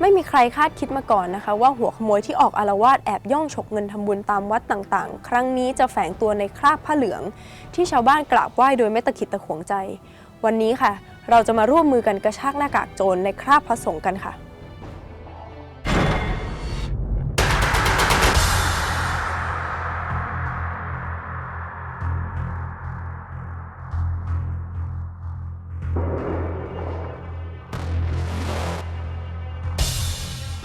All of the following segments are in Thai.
ไม่มีใครคาดคิดมาก่อนนะคะ ว่าหัวขโมยที่ออกอารวาสแอบย่องฉกเงินทำบุญตามวัดต่างๆ ครั้งนี้จะแฝงตัวในคราบผ้าเหลือง ที่ชาวบ้านกราบไหว้โดยไม่ตะขิดตะขวงใจ วันนี้ค่ะ เราจะมาร่วมมือกันกระชากหน้ากากโจรในคราบพระสงฆ์กันค่ะ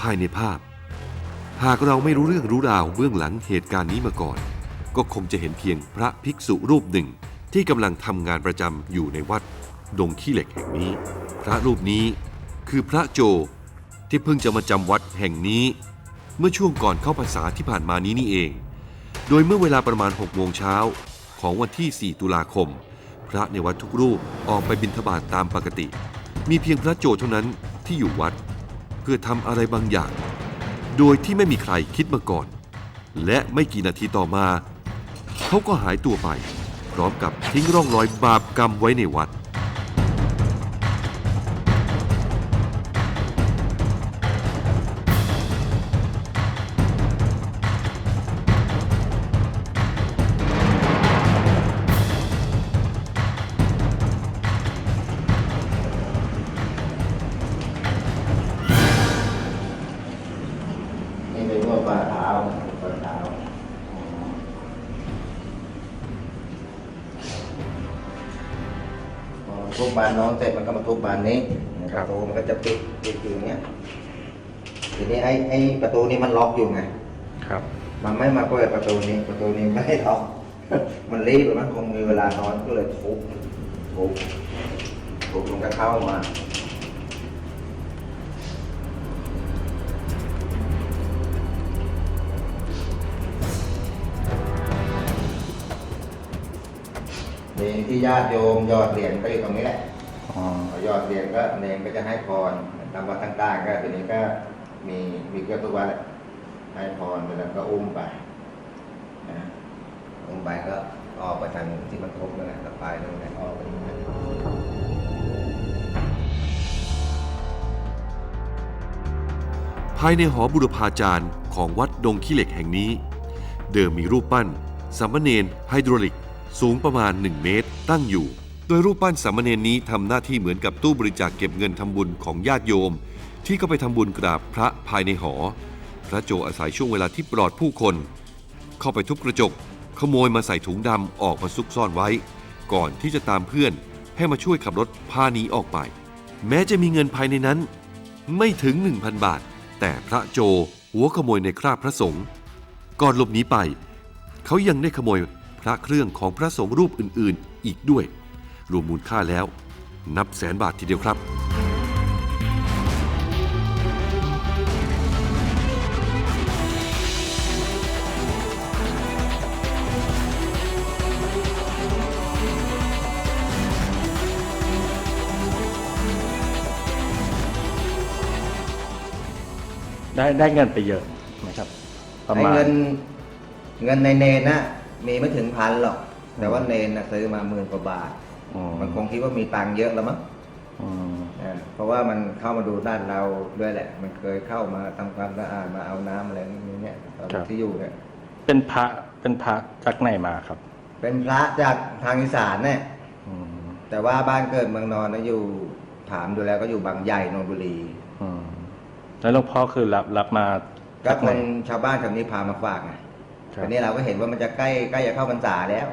ภายในภาพ หากเราไม่รู้เรื่องรู้ราวเบื้องหลังเหตุการณ์นี้มาก่อน ก็คงจะเห็นเพียงพระภิกษุรูปหนึ่ง ที่กำลังทำงานประจำอยู่ในวัด ดงขี้เหล็กแห่งนี้ พระรูปนี้คือพระโจที่เพิ่งจะมาจำวัดแห่งนี้ เมื่อช่วงก่อนเข้าพรรษาที่ผ่านมานี้นี่เอง โดยเมื่อเวลาประมาณ6โมงเช้าของวันที่ 4 ตุลาคม พระในวัดทุกรูปออกไปบิณฑบาตตามปกติ มีเพียงพระโจเท่านั้นที่อยู่วัด เพื่อทำอะไรบางอย่าง โดยที่ไม่มีใครคิดมาก่อน และไม่กี่นาทีต่อมา เขาก็หายตัวไป พร้อมกับทิ้งร่องรอยบาปกรรมไว้ในวัด พวกปลาเท้าปลาเท้าพอทุบบานน้องเสร็จมันก็มาทุบบานนี้ประตูมันก็จะปิดปิดอยู่อย่างเงี้ยทีนี้ไอ้ไอ้ประตูนี้มันล็อกอยู่ไงครับ มันไม่มาเปิดประตูนี้ประตูนี้ไม่ให้ล็อกมันรีบมันคงมีเวลานอนก็เลยทุบทุบทุบมันก็เข้ามา ที่ญาติโยมยอดเหรียญก็อยู่ตรงนี้แหละอ๋อพอยอดเหรียญก็เนรก็จะให้พรตามวัดต่างๆก็ทีนี้ก็มีมีเกือบทุกวัดแหละให้พรไปแล้วก็อุ้มไปนะอุ้มไปก็ออกไปทางที่มันทุบนั่นแหละแล้วไปนั่นแหละออกไปนั่นแหละภายในหอบุรพาจารย์ของวัดดงขี้เหล็กแห่งนี้ เดิมมีรูปปั้นสามเณรไฮโดรลิก สูงประมาณ 1 เมตร ตั้งอยู่ โดยรูปปั้นสามเณรนี้ทำหน้าที่เหมือนกับตู้บริจาคเก็บเงินทำบุญของญาติโยม ที่ก็ไปทำบุญกราบพระภายในหอ พระโจอาศัยช่วงเวลาที่ปลอดผู้คน เข้าไปทุบกระจก ขโมยมาใส่ถุงดำออกมาซุกซ่อนไว้ ก่อนที่จะตามเพื่อนให้มาช่วยขับรถพาหนีออกไป แม้จะมีเงินภายในนั้น ไม่ถึง 1,000 บาท แต่พระโจหัวขโมยในคราบพระสงฆ์ก่อนหลบหนีไป เขายังได้ขโมย ระเครื่องของพระสงฆ์รูปอื่นๆ อีกด้วย รวมมูลค่าแล้ว นับแสนบาททีเดียวครับ ได้ได้เงินไปเยอะไหมครับประไอ้มาณเงินเงินในเนนนะ มีไม่ถึงพันหรอก แต่ว่าเนนนะซื้อมาหมื่นกว่าบาทอืมมันคงคิดว่ามีตังค์เยอะแล้วมั้งอืมอ่าเพราะว่ามันเข้ามาดูด้านเราด้วยแหละ มันเคยเข้ามาทำความสะอาดมาเอาน้ำอะไรนี่เนี่ยตอนที่อยู่เนี่ย เป็นพระเป็นพระจากไหนมาครับเป็นพระจากทางอีสานเนี่ย อืมแต่ว่าบ้านเกิดเมืองนอนนะอยู่ถามดูแล้วก็อยู่บางใหญ่นนทบุรี อืมแล้วหลวงพ่อคือรับรับมาก็จากคไหนนชาวบ้านแถวนี้พามาฝากไง ครับ ทีนี้เราก็เห็นว่ามันจะใกล้ใกล้จะเข้าพรรษาแล้ว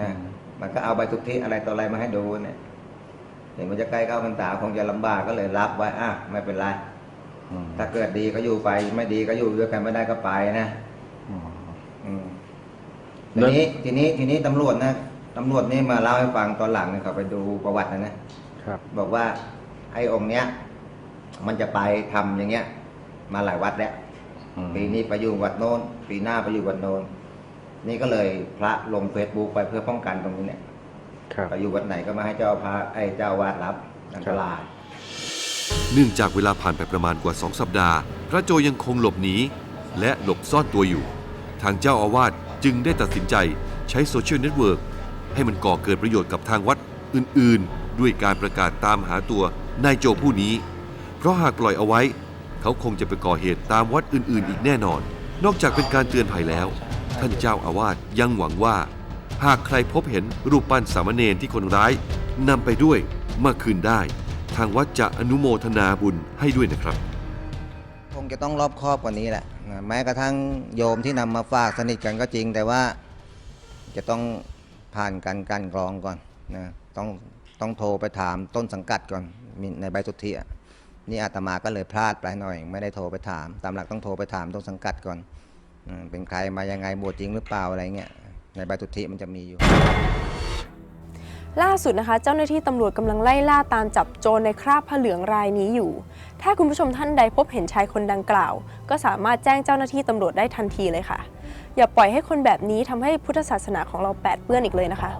นะอืมมันก็เอาใบสุทธิอะไรต่ออะไรมาให้ดูเนี่ยเห็นมันจะใกล้เข้าพรรษาคงจะลำบากก็เลยรับไว้อะไม่เป็นไรอืมถ้าเกิดดีก็อยู่ไปไม่ดีก็อยู่ด้วยกันไม่ได้ก็ไปนะอืมอืมแล้ทีวนี้ทีนี้ทีนี้ตำรวจนะตำรวจนี่มาเล่าให้ฟังตอนหลังเนี่ยเขาไปดูประวัตินะนะครับ บอกว่าไอ้องค์เนี้ย มันจะไปทำอย่างเงี้ย มาหลายวัดแล้วอืม ปีนี้ไปอยู่วัดโน้น ปีหน้าไปอยู่วัดโน้น นี่ก็เลยพระลงเฟซบุ๊กไปเพื่อป้องกันตรงนี้เนี่ยครับไปอยู่วัดไหนก็มาให้เจ้าพระไอ้เจ้าวาดรับอันตรายเนื่องจากเวลาผ่านไปประมาณกว่า 2 สัปดาห์ พระโจยังคงหลบหนีและหลบซ่อนตัวอยู่ ทางเจ้าอาวาสจึงได้ตัดสินใจใช้โซเชียลเน็ตเวิร์กให้มันก่อเกิดประโยชน์กับทางวัดอื่น ๆ ด้วยการประกาศตามหาตัวนายโจผู้นี้ เพราะหากปล่อยเอาไว้ เขาคงจะไปก่อเหตุตามวัดอื่นๆ อีกแน่นอน นอกจากเป็นการเตือนภัยแล้ว ท่านเจ้าอาวาสยังหวังว่า หากใครพบเห็นรูปปั้นสามเณรที่คนร้ายนำไปด้วยมาคืนได้ ทางวัดจะอนุโมทนาบุญให้ด้วยนะครับ คงจะต้องรอบคอบกว่านี้แหละนะแม้กระทั่งโยมที่นำมาฝากสนิทกันก็จริง แต่ว่าจะต้องผ่านการกลันกรองก่อนนะต้องต้องโทรไปถามต้นสังกัดก่อนมีในใบสุทธิอะ นี่อาตมาก็เลยพลาดไปหน่อย ไม่ได้โทรไปถาม ตามหลักต้องโทรไปถามต้นสังกัดก่อนเป็นใครมายังไงบวชจริงหรือเปล่าอะไรเงี้ยในใบสุทธิมันจะมีอยู่ ล่าสุดนะคะ เจ้าหน้าที่ตำรวจกำลังไล่ล่าตามจับโจรในคราบผ้าเหลืองรายนี้อยู่ ถ้าคุณผู้ชมท่านใดพบเห็นชายคนดังกล่าว ก็สามารถแจ้งเจ้าหน้าที่ตำรวจได้ทันทีเลยค่ะ อย่าปล่อยให้คนแบบนี้ทำให้พุทธศาสนาของเราแปดเปื้อนอีกเลยนะคะ